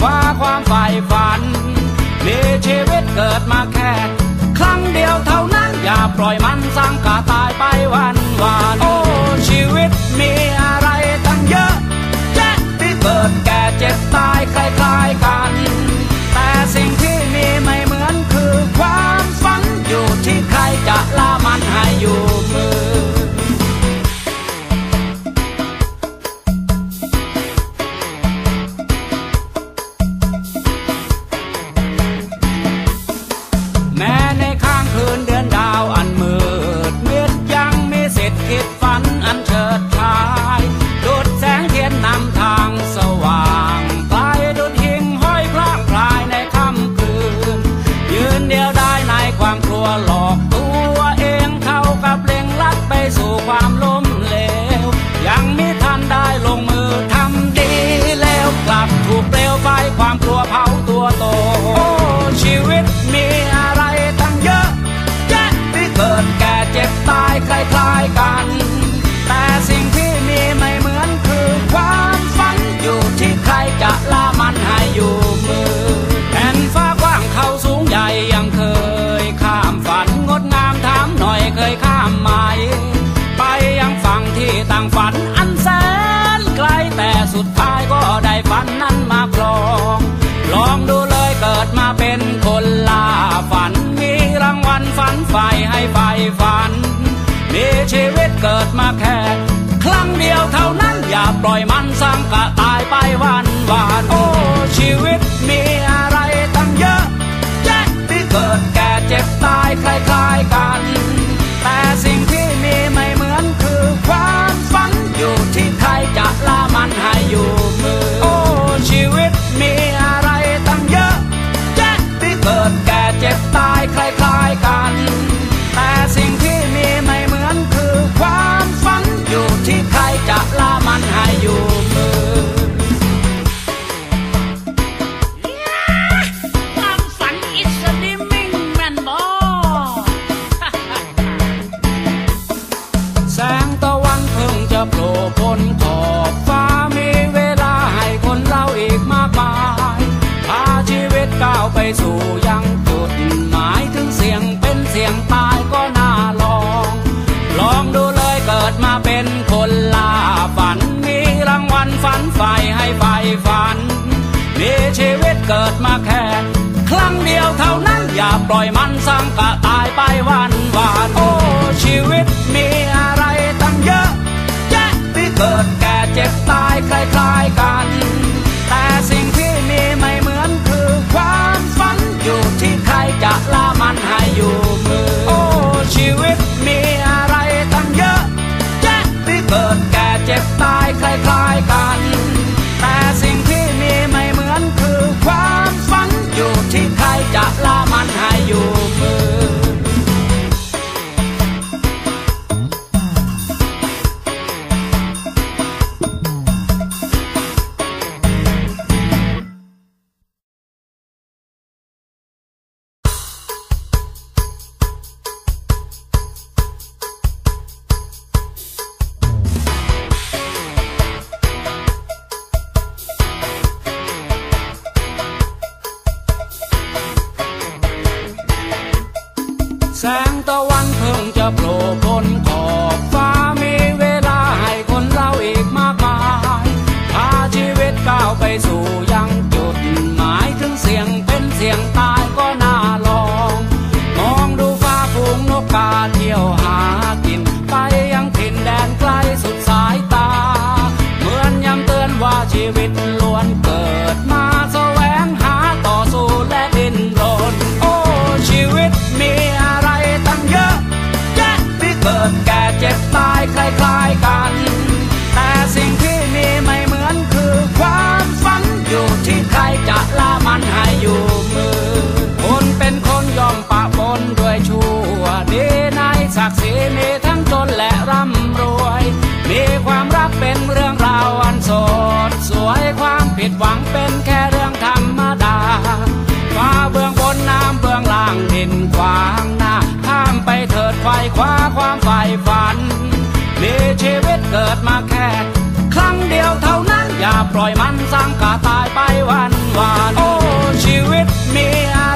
คว้าความใฝ่ฝัน มีชีวิตเกิดมาแค่ ครั้งเดียวเท่านั้นอย่าปล่อยมันสร้งกาตา ไฟความกลัวเผาตัวโตโอ้ชีวิตมีอะไรตั้งเยอะแยะที่เกิดแก่เจ็บตายคล้ายๆกัน แต่สิ่งที่มีไม่เหมือนคือความฝันอยู่ที่ใครจะละมันให้อยู่มือแผ่นฟ้ากว้างเขาสูงใหญ่ยังเคย ข้ามฝันงดงามถามหน่อยเคยข้ามไหมไปยังฝั่งที่ต่างฝัน ไกลแต่สุดท้ายก็ได้ฝันนั้นมาครอง ลองดูเลยเกิดมาเป็นคนลาฝัน มีรางวัลฝันใฝ่ให้ใฝ่ฝัน มีชีวิตเกิดมาแค่ครั้งเดียวเท่านั้นอย่าปล่อยมันสร้างกะตายไปวันวานโอ้ชีวิตมีอะไรตั้งเยอะแยะที่เกิดแก่เจ็บตายคล้ายๆกัน ปล่อย ศักดิ์ศมีทั้งจนและร่ำรวย มีความรักเป็นเรื่องราวอันสดสวยความผิดหวังเป็นแค่เรื่องธรรมดาฟ้าเบื้องบนน้ำเบื้องล่างดินขวางหน้าข้ามไปเถิดไฟคว้าความไฟฝัน มีชีวิตเกิดมาแค่ครั้งเดียวเท่านั้นอย่าปล่อยมันสร้างกาตายไปวันวานโอ้ชีวิตมีอะไร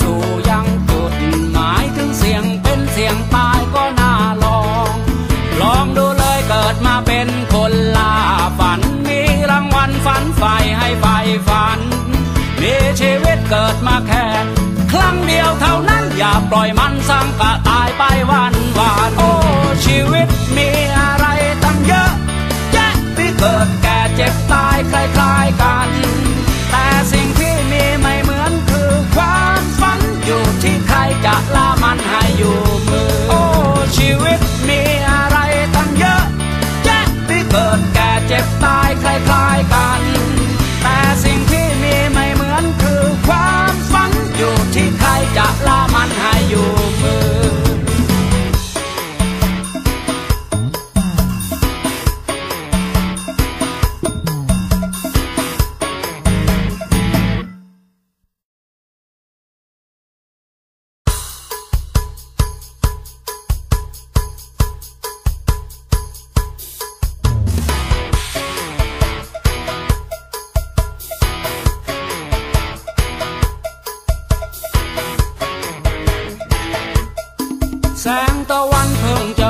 สู่ยังจุดหมายถึงเสียงเป็นเสียงตายก็น่าลอง ลองดูเลยเกิดมาเป็นคนล่าฝัน มีรางวัลฝันใฝ่ให้ใฝ่ฝัน มีชีวิตเกิดมาแค่ครั้งเดียวเท่านั้นอย่าปล่อยมันสร้างกะตายไปวันวานโอ้ชีวิต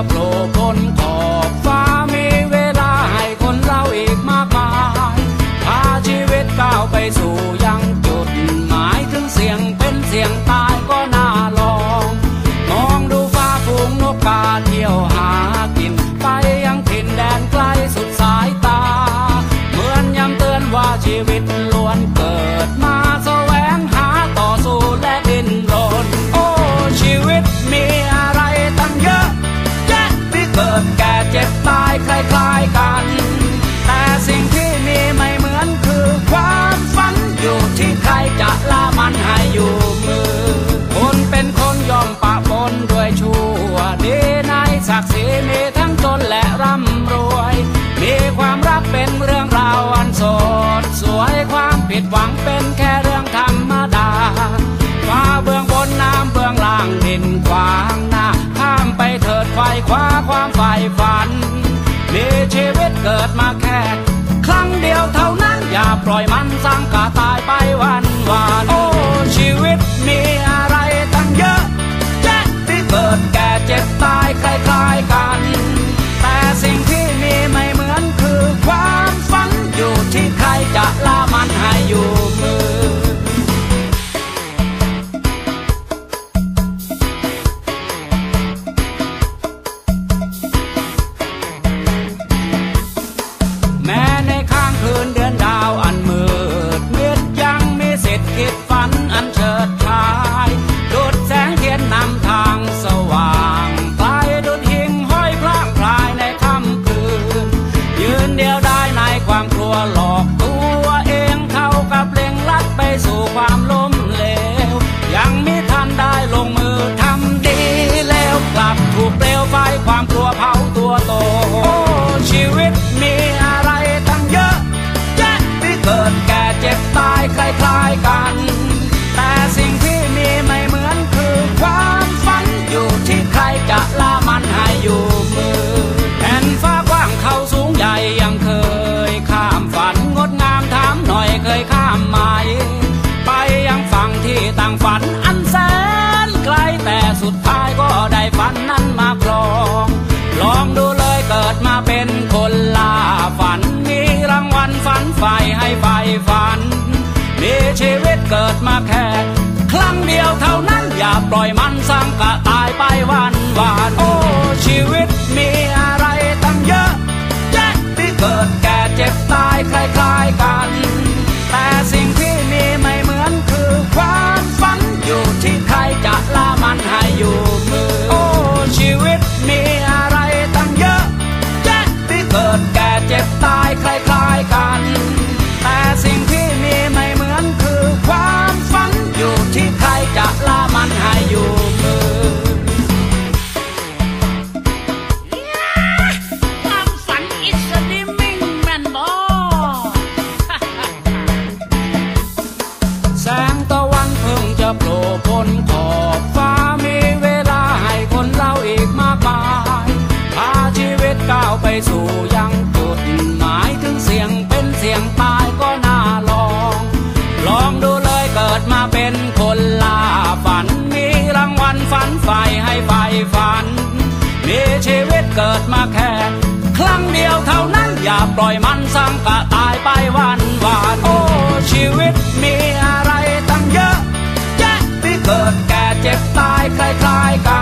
เพิ่ เกิดแก่เจ็บตายคล้ายๆกัน แต่สิ่งที่มีไม่เหมือนคือความฝันอยู่ที่ใครจะละมันให้อยู่มือ คนเป็นคนยอมปะปนด้วยชั่วดีในศักดิ์ศรีมีทั้งจนและร่ำรวย มีความรักเป็นเรื่องราวอันสดสวยความผิดหวังเป็นแค่เรื่องธรรมดา เกิดมาแค่ ครั้งเดียวเท่านั้น อย่าปล่อยมันสร้างกาตายไปวันวานโอ้ชีวิต หลอกตัวเองเข้ากับเล่งลัดไปสู่ความล้มเหลว ยังไม่ทันได้ลงมือทำดีแล้วกลับถูกเปลวไฟความกลัวเผาตัวโตโอ้ชีวิตมีอะไรตั้งเยอะแยะที่เกิดแก่เจ็บตายคล้ายๆกัน ต่างฝันอันแสนไกลแต่สุดท้ายก็ได้ฝันนั้นมาครอง ลองดูเลยเกิดมาเป็นคนล่าฝัน มีรางวัลฝันไฟให้ไฟฝัน มีชีวิตเกิดมาแค่ครั้งเดียวเท่านั้นอย่าปล่อยมันสร้างกะตายไปวันวาน เป็นคนล่าฝัน มีรางวัลฝันไฟให้ไฟฝัน มีชีวิตเกิดมาแค่ครั้งเดียวเท่านั้นอย่าปล่อยมันสร้างกะตายไปวันวานโอ้ชีวิตมีอะไรตั้งเยอะ แยะที่เกิดแก่เจ็บตายคล้ายๆกัน